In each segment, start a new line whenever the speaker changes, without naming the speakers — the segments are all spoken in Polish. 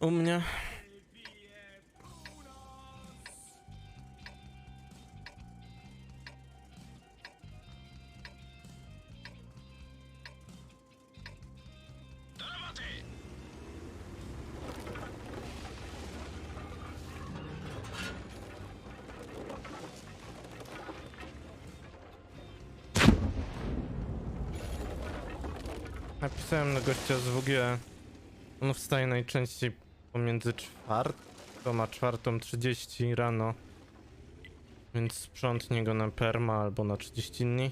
u mnie. Napisałem na gościa z WG. On wstaje najczęściej pomiędzy czwartą a czwartą 30 rano. Więc sprzątnie go na perma albo na 30 dni.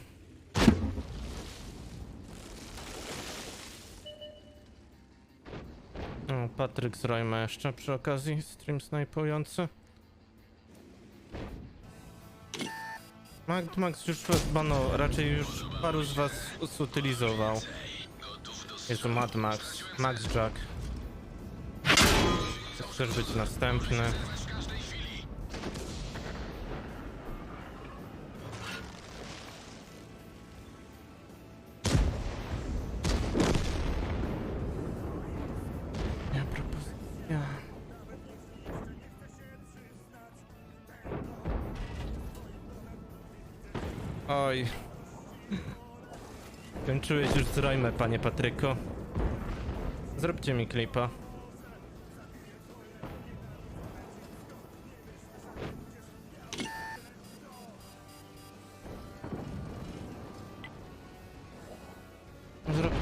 O, Patryk z Rojma jeszcze przy okazji, stream snajpujący. Max, Max już was bano, raczej już paru z was zutylizował. To Mad Max, Max Jack. Być następny? Oj. Kończyłeś już z Rojmę, panie Patryko. Zróbcie mi klipa.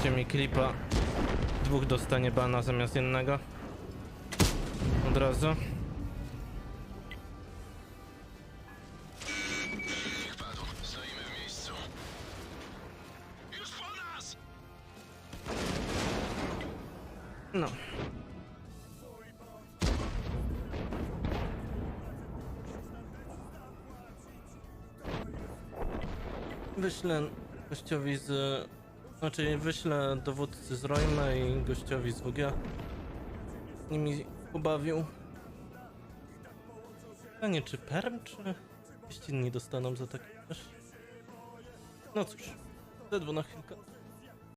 Zróbcie mi klipa. Dwóch dostanie bana zamiast jednego. Od razu. No. Wyślę gościowi z... Znaczy wyślę dowódcy z Rojma i gościowi z WG. Nimi pobawił. Pytanie czy perm, czy jakieś inni dostaną za taki też? No cóż, ze dwu na chwilkę.